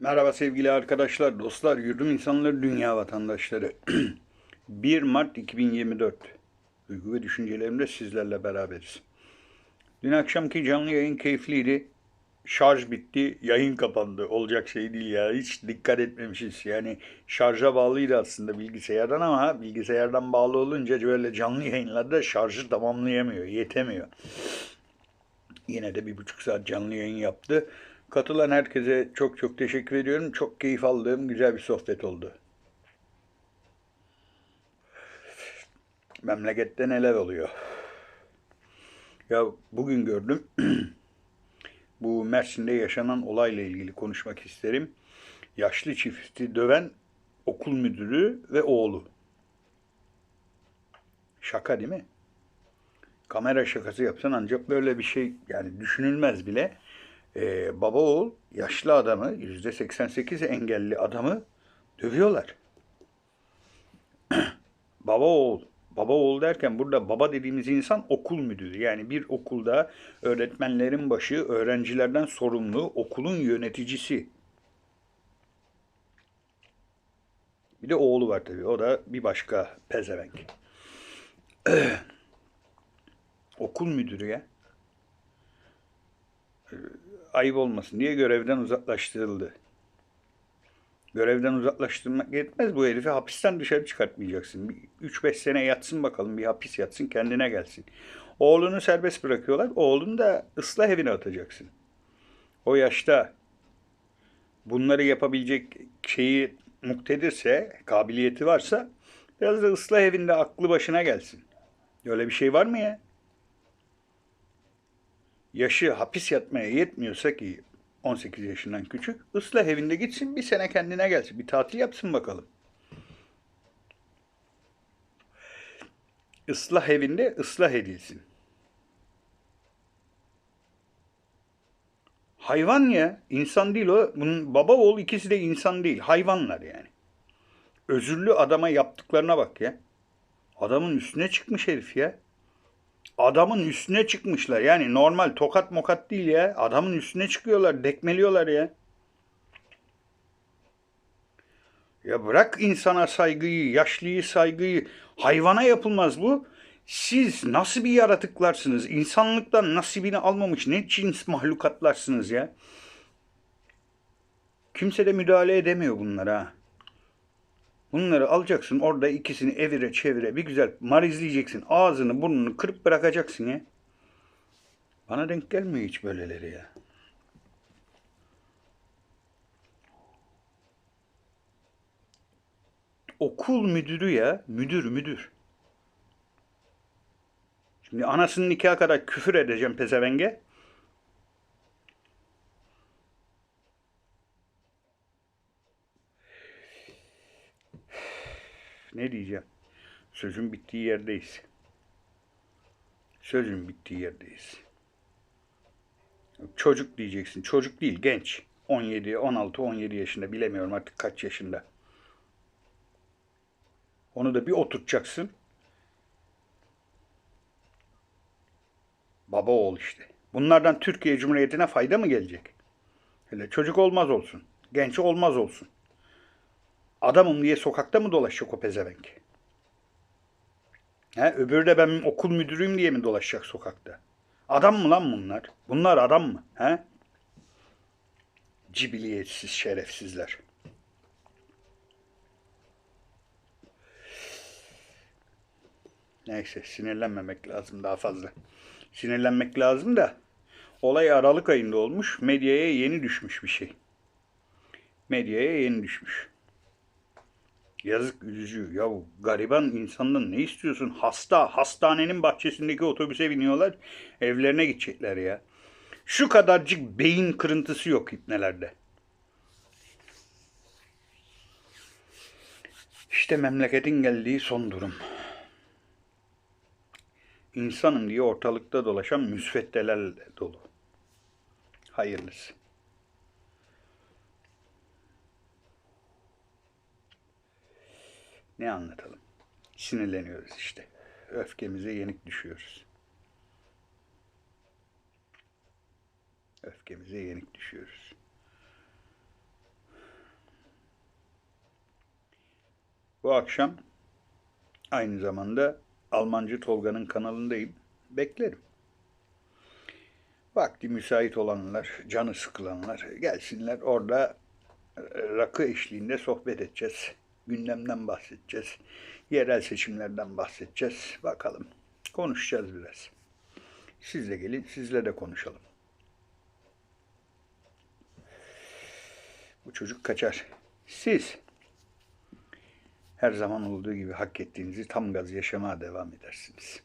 Merhaba sevgili arkadaşlar, dostlar, yurdum insanları, dünya vatandaşları. 1 Mart 2024. Duygu ve düşüncelerimle sizlerle beraberiz. Dün akşamki canlı yayın keyifliydi. Şarj bitti, yayın kapandı. Olacak şey değil ya. Hiç dikkat etmemişiz. Yani şarja bağlıydı aslında bilgisayardan ama bilgisayardan bağlı olunca böyle canlı yayınlarda şarjı tamamlayamıyor, yetemiyor. Yine de bir buçuk saat canlı yayın yaptı. Katılan herkese çok çok teşekkür ediyorum. Çok keyif aldığım güzel bir sohbet oldu. Memlekette neler oluyor? Ya bugün gördüm. Bu Mersin'de yaşanan olayla ilgili konuşmak isterim. Yaşlı çifti döven okul müdürü ve oğlu. Şaka değil mi? Kamera şakası yapsan ancak böyle bir şey yani düşünülmez bile. Ee, baba oğul yaşlı adamı yüzde 88 engelli adamı dövüyorlar. baba oğul. Baba oğul derken burada baba dediğimiz insan okul müdürü. Yani bir okulda öğretmenlerin başı, öğrencilerden sorumlu, okulun yöneticisi. Bir de oğlu var tabii. O da bir başka pezevenk. Okul müdürü ya. Ayıp olmasın diye görevden uzaklaştırıldı. Görevden uzaklaştırmak yetmez. Bu herifi hapisten dışarı çıkartmayacaksın. 3-5 sene yatsın bakalım. Bir hapis yatsın kendine gelsin. Oğlunu serbest bırakıyorlar. Oğlunu da ıslah evine atacaksın. O yaşta bunları yapabilecek şeyi muktedirse, kabiliyeti varsa biraz da ıslah evinde aklı başına gelsin. Öyle bir şey var mı ya? Yaşı hapis yatmaya yetmiyorsa ki 18 yaşından küçük, ıslah evinde gitsin bir sene kendine gelsin. Bir tatil yapsın bakalım. Islah evinde ıslah edilsin. Hayvan ya, insan değil o. Bunun baba oğul ikisi de insan değil, hayvanlar yani. Özürlü adama yaptıklarına bak ya. Adamın üstüne çıkmış herif ya. Adamın üstüne çıkmışlar. Yani normal tokat mokat değil ya. Adamın üstüne çıkıyorlar, dekmeliyorlar ya. Ya bırak insana saygıyı, yaşlıyı saygıyı. Hayvana yapılmaz bu. Siz nasıl bir yaratıklarsınız? İnsanlıktan nasibini almamış ne cins mahlukatlarsınız ya. Kimse de müdahale edemiyor bunlara. Bunları alacaksın orada ikisini evire çevire bir güzel marizleyeceksin. Ağzını burnunu kırıp bırakacaksın ya. Bana denk gelmiyor hiç böyleleri ya. Okul müdürü ya. Müdür müdür. Şimdi anasının nikahı kadar küfür edeceğim pezevenge. Ne diyeceğim? Sözün bittiği yerdeyiz. Sözün bittiği yerdeyiz. Çocuk diyeceksin. Çocuk değil, genç. 17, 16, 17 yaşında bilemiyorum artık kaç yaşında. Onu da bir oturtacaksın. Baba oğul işte. Bunlardan Türkiye Cumhuriyeti'ne fayda mı gelecek? Hele çocuk olmaz olsun. Genç olmaz olsun. Adamım diye sokakta mı dolaşacak o pezevenk? He, öbürü de ben okul müdürüyüm diye mi dolaşacak sokakta? Adam mı lan bunlar? Bunlar adam mı? He? Cibiliyetsiz şerefsizler. Neyse sinirlenmemek lazım daha fazla. Sinirlenmek lazım da olay Aralık ayında olmuş. Medyaya yeni düşmüş bir şey. Medyaya yeni düşmüş. Yazık üzücü. Ya gariban insandan ne istiyorsun? Hasta. Hastanenin bahçesindeki otobüse biniyorlar. Evlerine gidecekler ya. Şu kadarcık beyin kırıntısı yok ipnelerde. İşte memleketin geldiği son durum. İnsanım diye ortalıkta dolaşan müsveddeler dolu. Hayırlısı. Ne anlatalım? Sinirleniyoruz işte. Öfkemize yenik düşüyoruz. Öfkemize yenik düşüyoruz. Bu akşam aynı zamanda Almancı Tolga'nın kanalındayım. Beklerim. Vakti müsait olanlar, canı sıkılanlar gelsinler orada rakı eşliğinde sohbet edeceğiz. Gündemden bahsedeceğiz. Yerel seçimlerden bahsedeceğiz. Bakalım. Konuşacağız biraz. Siz de gelin, sizle de konuşalım. Bu çocuk kaçar. Siz her zaman olduğu gibi hak ettiğinizi tam gaz yaşamaya devam edersiniz.